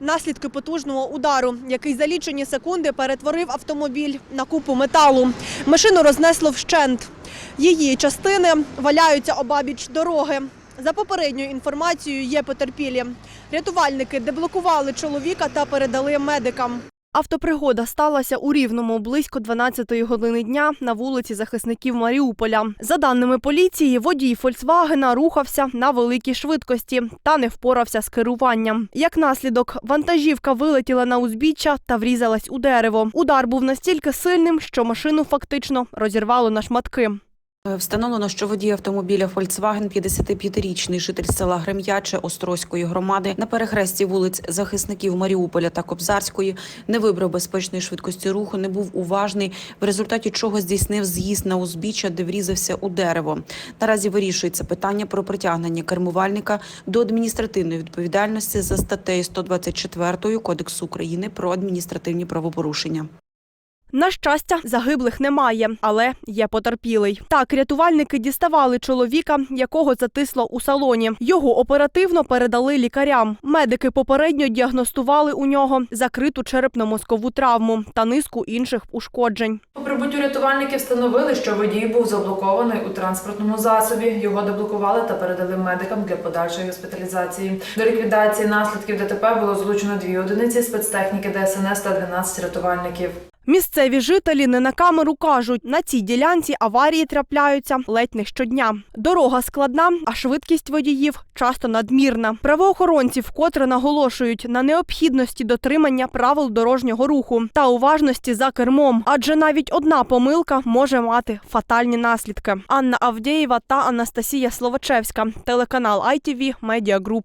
Наслідки потужного удару, який за лічені секунди перетворив автомобіль на купу металу. Машину рознесло вщент. Її частини валяються обабіч дороги. За попередньою інформацією є потерпілі. Рятувальники деблокували чоловіка та передали медикам. Автопригода сталася у Рівному близько 12-ї години дня на вулиці захисників Маріуполя. За даними поліції, водій Фольксвагена рухався на великій швидкості та не впорався з керуванням. Як наслідок, вантажівка вилетіла на узбіччя та врізалась у дерево. Удар був настільки сильним, що машину фактично розірвало на шматки. Е, Встановлено, що водій автомобіля Volkswagen, 55-річний житель села Грем'яче Острозької громади на перехресті вулиць захисників Маріуполя та Кобзарської не вибрав безпечної швидкості руху, не був уважний, в результаті чого здійснив з'їзд на узбіччя, де врізався у дерево. Наразі вирішується питання про притягнення кермувальника до адміністративної відповідальності за статтею 124 Кодексу України про адміністративні правопорушення. На щастя, загиблих немає, але є потерпілий. Так, рятувальники діставали чоловіка, якого затисло у салоні. Його оперативно передали лікарям. Медики попередньо діагностували у нього закриту черепно-мозкову травму та низку інших ушкоджень. По прибуттю рятувальники встановили, що водій був заблокований у транспортному засобі. Його деблокували та передали медикам для подальшої госпіталізації. До ліквідації наслідків ДТП було залучено дві одиниці спецтехніки ДСНС та 12 рятувальників. Місцеві жителі не на камеру кажуть, на цій ділянці аварії трапляються ледь не щодня. Дорога складна, а швидкість водіїв часто надмірна. Правоохоронці вкотре наголошують на необхідності дотримання правил дорожнього руху та уважності за кермом, адже навіть одна помилка може мати фатальні наслідки. Анна Авдєєва та Анастасія Словачевська, телеканал ITV Media Group.